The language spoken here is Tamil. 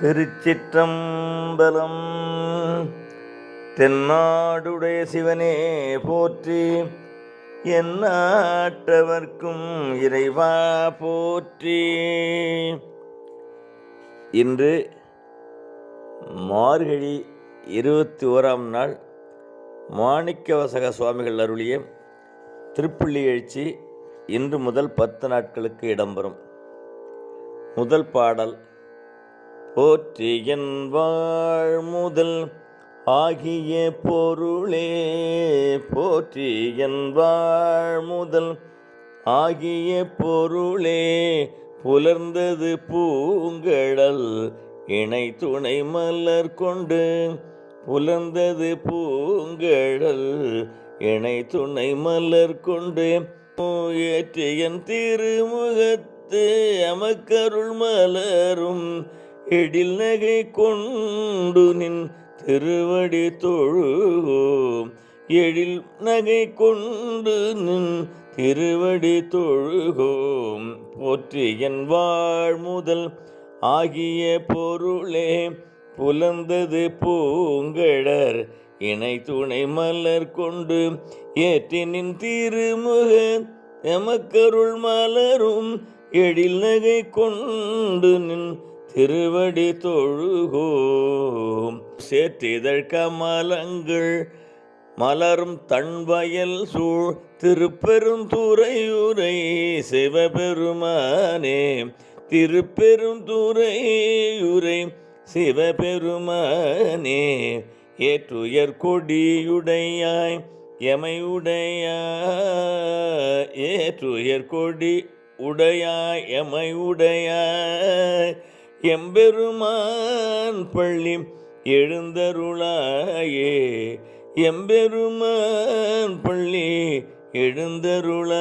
திருச்சிற்றம்பலம். தென்னாடுடைய சிவனே போற்றி எந்நாட்டவர்க்கும் இறைவா போற்றி. இன்று மார்கழி இருபத்தி ஓராம் நாள் மாணிக்கவசக சுவாமிகள் அருளிய திருப்புள்ளி எழுச்சி இன்று முதல் பத்து நாட்களுக்கு இடம்பெறும். முதல் பாடல் போற்றி என் முதல் ஆகிய பொருளே. போற்றி என் முதல் ஆகிய பொருளே. புலர்ந்தது பூங்கடல் இணை துணை மலர் கொண்டு. புலர்ந்தது பூங்கடல் இணை துணை மலர் கொண்டு. ஏற்றியன் திருமுகத்து அமக்கருள் மலரும். எழில் நகை கொண்டு நின் திருவடி தொழுகோம் எழில் நகை கொண்டு நின் திருவடி தொழுகோம் போற்றி என் வாழ்முதல் ஆகிய பொருளே புலந்தது பூங்கடர் இணை துணை மலர் கொண்டு ஏற்றினின் திருமுக எமக்கருள் மலரும் எழில் நகை கொண்டு நின் திருவடி தொழுகோம். சேற்றிதழ் கமலங்கள் மலரும் தன்வயல் சூழ். திருப்பெருந்துறையுரை சிவபெருமானே திருப்பெருந்துறையுரை சிவபெருமானே ஏற்றுயர் கொடியுடையாய் எமையுடையாய் ஏற்றுயர் கொடி உடையாய் எமையுடையாய் எம்பெருமான் பள்ளி எழுந்தருளாயே. எம்பெருமான் பள்ளி எழுந்தருளாயே.